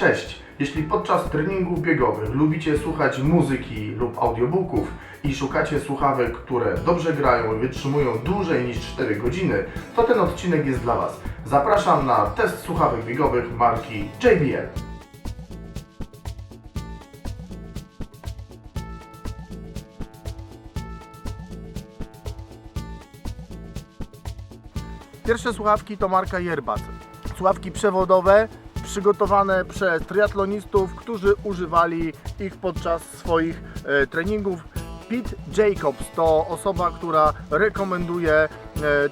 Cześć! Jeśli podczas treningów biegowych lubicie słuchać muzyki lub audiobooków i szukacie słuchawek, które dobrze grają i wytrzymują dłużej niż 4 godziny, to ten odcinek jest dla Was. Zapraszam na test słuchawek biegowych marki JBL. Pierwsze słuchawki to marka Yerbad. Słuchawki przewodowe przygotowane przez triatlonistów, którzy używali ich podczas swoich e, treningów. Pete Jacobs to osoba, która rekomenduje e,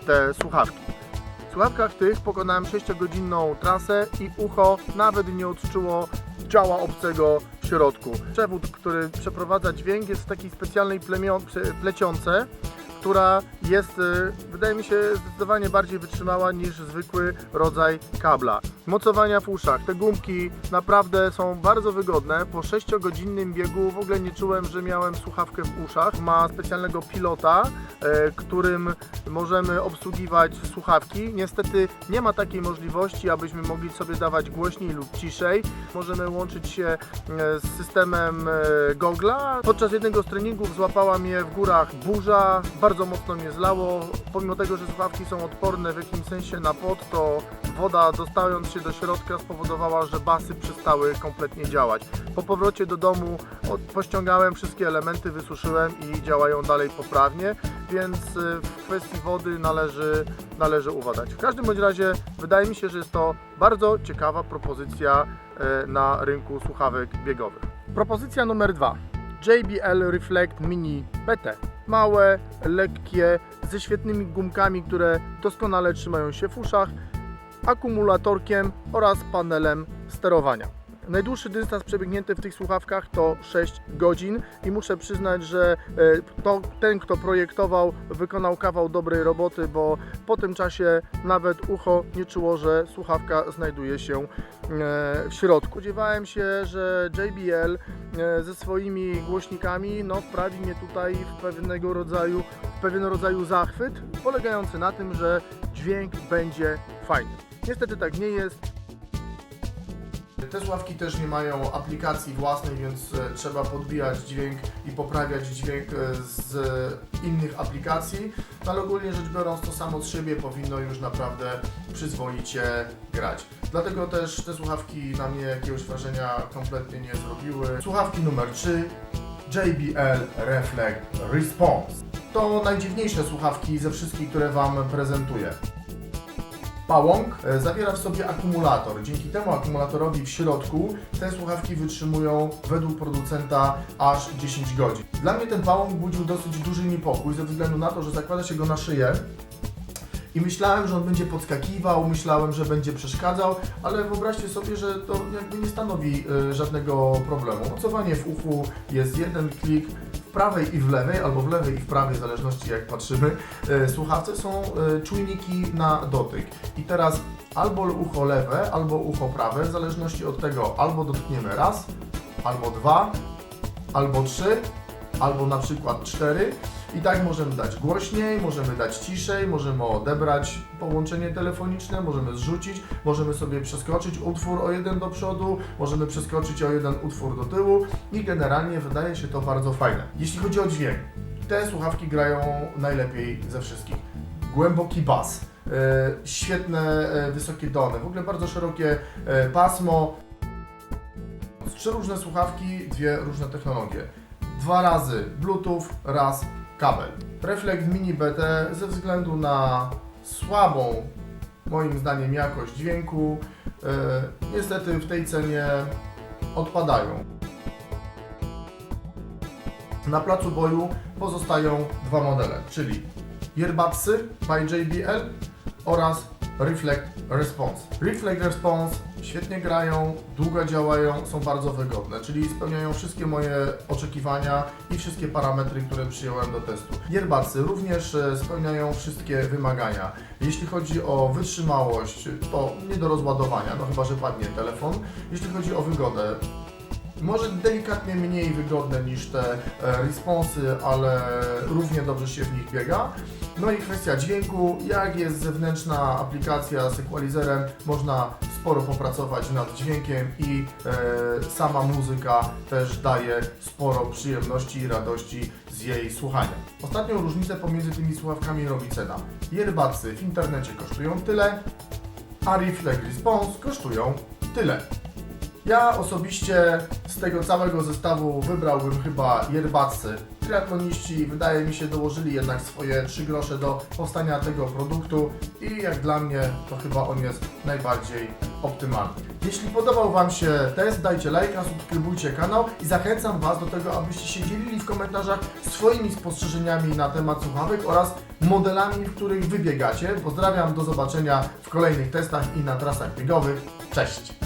te słuchawki. W słuchawkach tych pokonałem 6-godzinną trasę i ucho nawet nie odczuło ciała obcego w środku. Przewód, który przeprowadza dźwięk jest w takiej specjalnej plecionce, która jest, y, wydaje mi się, zdecydowanie bardziej wytrzymała niż zwykły rodzaj kabla. Mocowania w uszach. Te gumki naprawdę są bardzo wygodne. Po 6-godzinnym biegu w ogóle nie czułem, że miałem słuchawkę w uszach. Ma specjalnego pilota, e, którym możemy obsługiwać słuchawki. Niestety nie ma takiej możliwości, abyśmy mogli sobie dawać głośniej lub ciszej. Możemy łączyć się e, z systemem e, Gogla. Podczas jednego z treningów złapała mnie w górach burza, bardzo mocno mnie zlało. Pomimo tego, że słuchawki są odporne w jakimś sensie na pot, to woda dostając się do środka spowodowała, że basy przestały kompletnie działać. Po powrocie do domu od- pościągałem wszystkie elementy, wysuszyłem i działają dalej poprawnie, więc y, w kwestii wody należy, należy uważać. W każdym bądź razie wydaje mi się, że jest to bardzo ciekawa propozycja e, na rynku słuchawek biegowych. Propozycja numer dwa. JBL Reflect Mini PT. Małe, lekkie, ze świetnymi gumkami, które doskonale trzymają się w uszach, akumulatorkiem oraz panelem sterowania. Najdłuższy dystans przebiegnięty w tych słuchawkach to 6 godzin i muszę przyznać, że e, to, ten, kto projektował, wykonał kawał dobrej roboty, bo po tym czasie nawet ucho nie czuło, że słuchawka znajduje się e, w środku. Spodziewałem się, że JBL e, ze swoimi głośnikami no, wprawi mnie tutaj w pewnego rodzaju, w pewien rodzaju zachwyt, polegający na tym, że dźwięk będzie fajny. Niestety tak nie jest. Te słuchawki też nie mają aplikacji własnej, więc e, trzeba podbijać dźwięk i poprawiać dźwięk e, z innych aplikacji, ale ogólnie rzecz biorąc to samo z siebie powinno już naprawdę przyzwoicie grać. Dlatego też te słuchawki na mnie jakiegoś wrażenia kompletnie nie zrobiły. Słuchawki numer 3 JBL Reflect Response. To najdziwniejsze słuchawki ze wszystkich, które Wam prezentuję. Pałąk e, zawiera w sobie akumulator. Dzięki temu akumulatorowi w środku te słuchawki wytrzymują według producenta aż 10 godzin. Dla mnie ten pałąk budził dosyć duży niepokój ze względu na to, że zakłada się go na szyję. I myślałem, że on będzie podskakiwał, myślałem, że będzie przeszkadzał, ale wyobraźcie sobie, że to jakby nie stanowi e, żadnego problemu. Mocowanie w uchu jest jeden klik w prawej i w lewej, albo w lewej i w prawej, w zależności jak patrzymy. E, Słuchawce są e, czujniki na dotyk. I teraz albo ucho lewe, albo ucho prawe, w zależności od tego albo dotkniemy raz, albo dwa, albo trzy, albo na przykład cztery. I tak możemy dać głośniej, możemy dać ciszej, możemy odebrać połączenie telefoniczne, możemy zrzucić, możemy sobie przeskoczyć utwór o jeden do przodu, możemy przeskoczyć o jeden utwór do tyłu i generalnie wydaje się to bardzo fajne. Jeśli chodzi o dźwięk, te słuchawki grają najlepiej ze wszystkich. Głęboki bas, e, świetne e, wysokie dony, w ogóle bardzo szerokie e, pasmo, trzy różne słuchawki, dwie różne technologie. Dwa razy Bluetooth, raz kabel. Reflect Mini BT ze względu na słabą, moim zdaniem, jakość dźwięku, e, niestety w tej cenie odpadają. Na placu boju pozostają dwa modele, czyli Earbudsy by JBL oraz Reflect Response. Reflect Response świetnie grają, długo działają, są bardzo wygodne, czyli spełniają wszystkie moje oczekiwania i wszystkie parametry, które przyjąłem do testu. Earbudsy również e, spełniają wszystkie wymagania. Jeśli chodzi o wytrzymałość, to nie do rozładowania, no chyba, że padnie telefon. Jeśli chodzi o wygodę, Może delikatnie mniej wygodne niż te e, responsy, ale równie dobrze się w nich biega. No i kwestia dźwięku, jak jest zewnętrzna aplikacja z equalizerem, można sporo popracować nad dźwiękiem i e, sama muzyka też daje sporo przyjemności i radości z jej słuchania. Ostatnią różnicę pomiędzy tymi słuchawkami robi cena. Earbudsy w internecie kosztują tyle, a Reflect Response kosztują tyle. Ja osobiście z tego całego zestawu wybrałbym chyba Earbudsy. Triatloniści wydaje mi się dołożyli jednak swoje 3 grosze do powstania tego produktu i jak dla mnie to chyba on jest najbardziej optymalny. Jeśli podobał Wam się test, dajcie lajka, subskrybujcie kanał i zachęcam Was do tego, abyście się dzielili w komentarzach swoimi spostrzeżeniami na temat słuchawek oraz modelami, w których wybiegacie. Pozdrawiam, do zobaczenia w kolejnych testach i na trasach biegowych. Cześć!